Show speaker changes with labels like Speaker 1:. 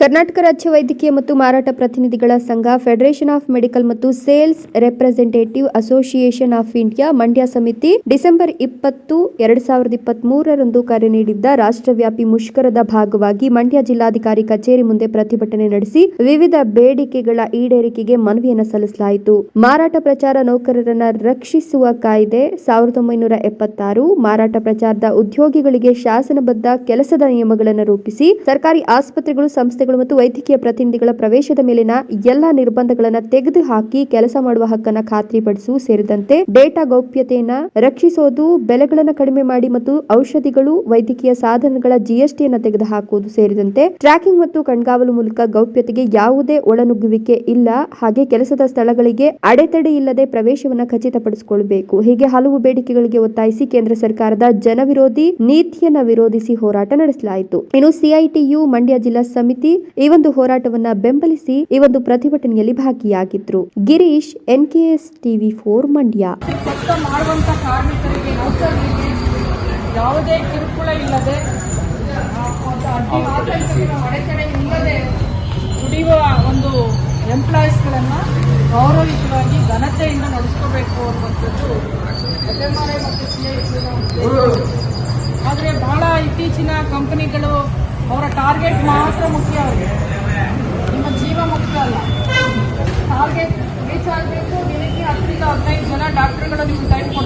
Speaker 1: ಕರ್ನಾಟಕ ರಾಜ್ಯ ವೈದ್ಯಕೀಯ ಮತ್ತು ಮಾರಾಟ ಪ್ರತಿನಿಧಿಗಳ ಸಂಘ ಫೆಡರೇಷನ್ ಆಫ್ ಮೆಡಿಕಲ್ ಮತ್ತು sales representative association of India Mandya ಸಮಿತಿ ಡಿಸೆಂಬರ್ ಇಪ್ಪತ್ತು, ಎರಡ್ ಸಾವಿರದ ಇಪ್ಪತ್ತ್ ಮೂರರಂದು ಕರೆ ನೀಡಿದ್ದ ರಾಷ್ಟ್ರವ್ಯಾಪಿ ಮುಷ್ಕರದ ಭಾಗವಾಗಿ ಮಂಡ್ಯ ಜಿಲ್ಲಾಧಿಕಾರಿ ಕಚೇರಿ ಮುಂದೆ ಪ್ರತಿಭಟನೆ ನಡೆಸಿ ವಿವಿಧ ಬೇಡಿಕೆಗಳ ಈಡೇರಿಕೆಗೆ ಮನವಿಯನ್ನು ಸಲ್ಲಿಸಲಾಯಿತು. ಮಾರಾಟ ಪ್ರಚಾರ ನೌಕರರನ್ನ ರಕ್ಷಿಸುವ ಕಾಯ್ದೆ ಸಾವಿರದ ಒಂಬೈನೂರ ಎಪ್ಪತ್ತಾರು, ಮಾರಾಟ ಪ್ರಚಾರದ ಉದ್ಯೋಗಿಗಳಿಗೆ ಶಾಸನಬದ್ಧ ಕೆಲಸದ ನಿಯಮಗಳನ್ನು ರೂಪಿಸಿ ಸರ್ಕಾರಿ ಆಸ್ಪತ್ರೆಗಳು, ಸಂಸ್ಥೆಗಳು ಮತ್ತು ವೈದ್ಯಕೀಯ ಪ್ರತಿನಿಧಿಗಳ ಪ್ರವೇಶದ ಮೇಲಿನ ಎಲ್ಲಾ ನಿರ್ಬಂಧಗಳನ್ನು ತೆಗೆದುಹಾಕಿ ಕೆಲಸ ಮಾಡುವ ಹಕ್ಕನ್ನ ಖಾತ್ರಿಪಡಿಸುವ ಸೇರಿದಂತೆ ಡೇಟಾ ಗೌಪ್ಯತೆಯನ್ನು ರಕ್ಷಿಸೋದು, ಬೆಲೆಗಳನ್ನು ಕಡಿಮೆ ಮಾಡಿ ಮತ್ತು ಔಷಧಿಗಳು, ವೈದ್ಯಕೀಯ ಸಾಧನಗಳ ಜಿಎಸ್ಟಿಯನ್ನು ತೆಗೆದುಹಾಕುವುದು ಸೇರಿದಂತೆ ಟ್ರ್ಯಾಕಿಂಗ್ ಮತ್ತು ಕಣ್ಗಾವಲು ಮೂಲಕ ಗೌಪ್ಯತೆಗೆ ಯಾವುದೇ ಒಳನುಗ್ಗುವಿಕೆ ಇಲ್ಲ. ಹಾಗೆ ಕೆಲಸದ ಸ್ಥಳಗಳಿಗೆ ಅಡೆತಡೆ ಇಲ್ಲದೆ ಪ್ರವೇಶವನ್ನು ಖಚಿತಪಡಿಸಿಕೊಳ್ಳಬೇಕು. ಹೀಗೆ ಹಲವು ಬೇಡಿಕೆಗಳಿಗೆ ಒತ್ತಾಯಿಸಿ ಕೇಂದ್ರ ಸರ್ಕಾರದ ಜನವಿರೋಧಿ ನೀತಿಯನ್ನ ವಿರೋಧಿಸಿ ಹೋರಾಟ ನಡೆಸಲಾಯಿತು. ಇನ್ನು ಸಿಐಟಿಯು ಮಂಡ್ಯ ಜಿಲ್ಲಾ ಸಮಿತಿ ಈ ಒಂದು ಹೋರಾಟವನ್ನ ಬೆಂಬಲಿಸಿ ಈ ಒಂದು ಪ್ರತಿಭಟನೆಯಲ್ಲಿ ಭಾಗಿಯಾಗಿದ್ರು. Girish N K S TV four Mandya.
Speaker 2: ಕಾರ್ಮಿಕರಿಗೆ ಯಾವುದೇ ಕಿರುಕುಳ ಇಲ್ಲದೆ ಅಡೆತಡೆ ಇಲ್ಲದೆ ದುಡಿಯುವ ಒಂದು ಎಂಪ್ಲಾಯೀಸ್ಗಳನ್ನು ಗೌರವಯುತವಾಗಿ ಘನತೆಯಿಂದ ನಡೆಸ್ಕೋಬೇಕು ಅನ್ನುವಂಥದ್ದು ಎಫ್ ಎಂ ಆರ್ ಐ ಮತ್ತು ಸಿ ಐ ಆದರೆ ಬಹಳ ಇತ್ತೀಚಿನ ಕಂಪನಿಗಳು ಅವರ ಟಾರ್ಗೆಟ್ ಮಾತ್ರ ಮುಖ್ಯ ಅವರಿಗೆ. ನಿಮ್ಮ ಜೀವ ಮುಖ್ಯ ಅಲ್ಲ. ಟಾರ್ಗೆಟ್ ರೀಚ್ ಆಗಬೇಕು ದಿನಕ್ಕೆ ಹತ್ತರಿಂದ ಹದಿನೈದು ಜನ ಡಾಕ್ಟರ್ಗಳು ನಿಮ್ಗೆ ಕೊಡ್ತಾರಾ